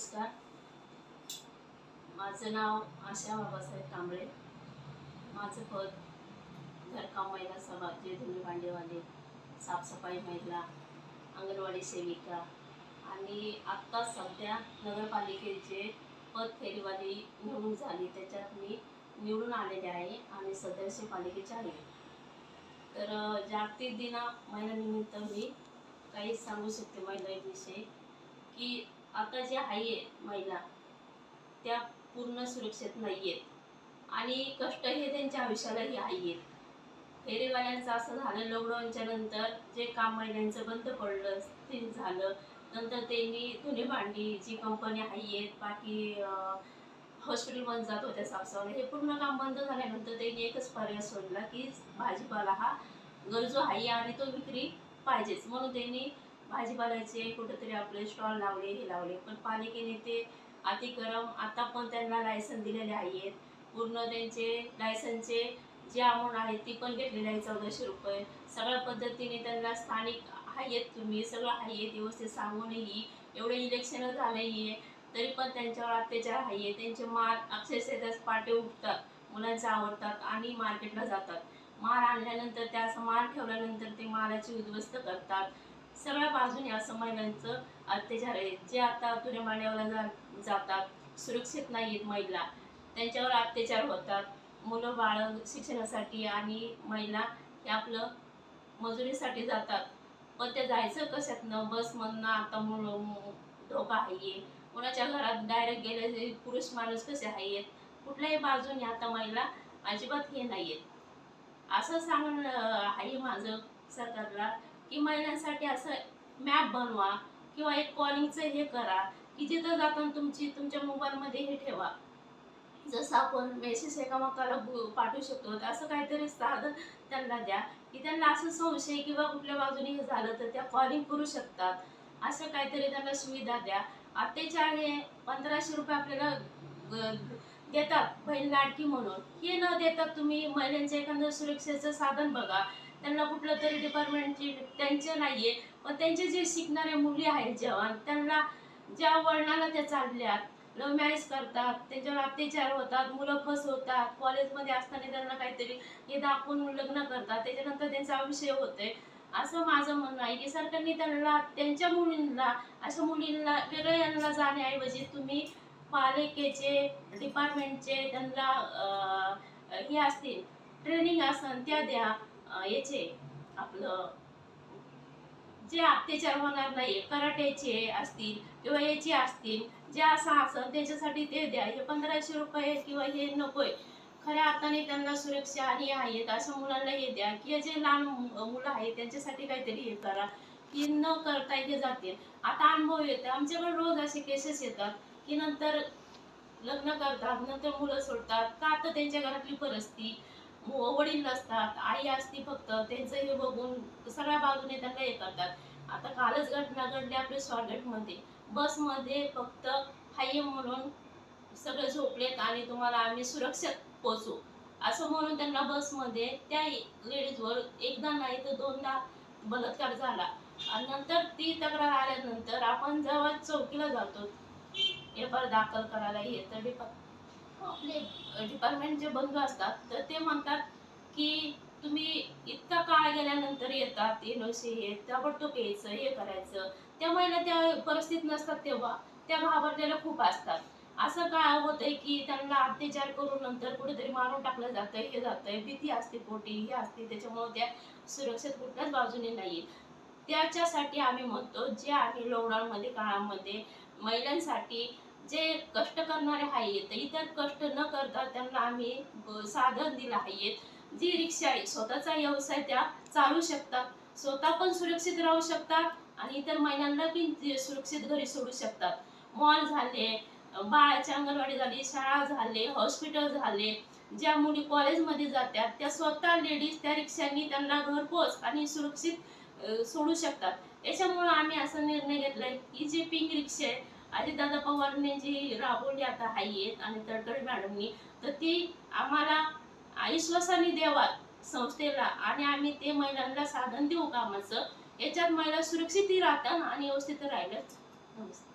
नमस्कार. माझं नाव आशा बाबासाहेब कांबळे. माझं पद घरकाम महिला सभा जे धुणे भांडेवाले साफसफाई महिला अंगणवाडी सेविका आणि आत्ता सध्या नगरपालिकेचे पद फेरीवाली निवडून झाली. त्याच्यात मी निवडून आलेले आहे आणि सदस्य पालिकेचे आहे. तर जागतिक दिना महिन्यानिमित्त मी काही सांगू शकते महिलांविषयी की आता ज्या आहे महिला त्या पूर्ण सुरक्षित नाही आहेत आणि कष्ट हे त्यांच्या आयुष्यालाही आहेत. फेरीवाल्यांचं असं झालं लॉकडाऊनच्या नंतर जे काम महिलांचं बंद पडलं ते झालं नंतर त्यांनी धुणे भांडी जी कंपनी आहेत बाकी हॉस्पिटल बंद जात होत्या साफसफाई हे पूर्ण काम बंद झाल्यानंतर त्यांनी एकच पर्याय सोडला की भाजीपाला हा गरजू आहे आणि तो विक्री पाहिजेच. म्हणून त्यांनी भाजीपाल्याचे कुठेतरी आपले स्टॉल लावले हे लावले. पण पालिकेने ते अतिक्रम आता पण त्यांना लायसन दिलेले आहेत. पूर्ण त्यांचे लायसनचे जे अमाऊंट आहे ती पण घेतलेली आहे चौदाशे रुपये. सगळ्या पद्धतीने त्यांना स्थानिक आहेत तुम्ही सगळं आहेत व्यवस्थित सांगूनही एवढे इलेक्शन आहे. तरी पण त्यांच्यावर अत्याचार आहे. त्यांचे माल अक्षरशः त्याच पाटे उठतात मुलांचा आवडतात आणि मार्केटला जातात. माल आणल्यानंतर त्या असं माल ठेवल्यानंतर ते माराची उद्ध्वस्त करतात. सगळ्या बाजूने असं महिलांचं अत्याचार आहे जे आता तुझ्या मांड्यावर जा जातात सुरक्षित नाही आहेत महिला. त्यांच्यावर अत्याचार होतात. मुलं बाळं शिक्षणासाठी आणि महिला हे आपलं मजुरीसाठी जातात. पण ते जायचं कशातनं बसमधनं आता मुलं धोका आहे कोणाच्या घरात डायरेक्ट गेले पुरुष माणूस कसे आहेत कुठल्याही बाजूने आता महिला अजिबात हे नाही आहेत असं सांगणं आहे माझं सरकारला. की महिलांसाठी असं मॅप बनवा किंवा एक कॉलिंगचं हे करा की जिथं जाताना तुमची तुमच्या मोबाईलमध्ये हे ठेवा. जसं आपण मेसेज एकामेकाला पाठवू शकतो असं काहीतरी साधन त्यांना द्या की त्यांना असं संशय किंवा कुठल्या बाजूने हे झालं तर त्या कॉलिंग करू शकतात. असं काहीतरी त्यांना सुविधा द्या. अत्याचार हे पंधराशे रुपये आपल्याला देतात बहीण लाडकी म्हणून. हे न देतात तुम्ही महिलांच्या एखादं सुरक्षेचं साधन बघा. त्यांना कुठलं तरी डिपार्टमेंटची त्यांचे नाहीये. पण त्यांचे जे शिकणारे मुली आहेत जवान त्यांना ज्या वळणाला त्या चालल्यात लव्ह मॅरेज करतात त्यांच्यावर अत्याचार होतात मुलं फसवतात कॉलेजमध्ये असताना त्यांना काहीतरी हे दाखवून लग्न करतात त्याच्यानंतर त्यांचा आयुष्य होतोय. असं माझं म्हणणं आहे. की सरकारने त्यांना त्यांच्या मुलींना अशा मुलींना वेगळ्या यांना जाण्याऐवजी तुम्ही पालिकेचे डिपार्टमेंटचे त्यांना हे असतील ट्रेनिंग असन त्या द्या. याचे आपलं जे अत्याचार होणार नाही कराट्याचे असतील किंवा याचे असतील जे असं असं त्याच्यासाठी ते द्या. हे पंधराशे रुपये किंवा हे नकोय. खऱ्या अर्थाने त्यांना सुरक्षा आणि आहेत अशा मुलांना हे द्या. की जे लहान मुलं आहेत त्यांच्यासाठी काहीतरी हे करा. की न करता हे जातील. आता अनुभव येतो. आमच्याकडे रोज असे केसेस येतात की नंतर लग्न करतात नंतर मुलं सोडतात. का तर त्यांच्या घरातली परिस्थिती हो, वडील नसतात आई असती फक्त त्यांचं हे बघून सगळ्या बाजूने त्यांना हे करतात. आता कालच घटना घडली आपल्या स्वारगेटमध्ये बसमध्ये फक्त हाय म्हणून सगळे झोपलेत आणि तुम्हाला आम्ही सुरक्षित पोचू असं म्हणून त्यांना बसमध्ये त्या लेडीजवर एकदा नाही तर दोनदा बलात्कार झाला. आणि नंतर ती तक्रार आल्यानंतर आपण जेव्हा चौकीला जातो एफ आर दाखल करायला हे डिपार्ट आपले डिपार्टमेंट जे बंधू असतात तर ते म्हणतात की तुम्ही इतका काळ गेल्यानंतर येतात एनओसी हे ताबडतोब यायचं हे करायचं. त्या महिला त्या परिस्थितीत नसतात तेव्हा. त्या घाबरलेल्या खूप असतात. असं काय होतंय की त्यांना अत्याचार करून नंतर कुठेतरी मारून टाकलं जातंय हे जातंय भीती असते पोटी हे असते त्याच्यामुळे त्या सुरक्षित कुठल्याच बाजूने नाही त्याच्यासाठी आम्ही म्हणतो जे आहे लॉकडाऊनमध्ये काळामध्ये महिलांसाठी जे कष्ट करणारे आहेत इतर कष्ट न करता त्यांना आम्ही साधन दिलं आहे. जी रिक्षा आहे स्वतःचा व्यवसाय त्या चालू शकतात. स्वतः पण सुरक्षित राहू शकतात आणि इतर महिलांना पण सुरक्षित घरी सोडू शकतात. मॉल झाले बाळाची अंगणवाडी झाली शाळा झाले हॉस्पिटल झाले ज्या मुली कॉलेजमध्ये जातात त्या स्वतः लेडीज त्या रिक्षांनी त्यांना घरपोच आणि सुरक्षित सोडू शकतात. याच्यामुळं आम्ही असा निर्णय घेतलाय की जी पिंक रिक्षा आहे अजितदादा पवारने जी राबवली आता आहेत आणि तडकडी मॅडमनी तर ती आम्हाला आईश्वासाने देवात संस्थेला आणि आम्ही ते महिलांना साधन देऊ कामाचं. याच्यात महिला सुरक्षितही राहतात आणि व्यवस्थित राहिलं नमस्कार.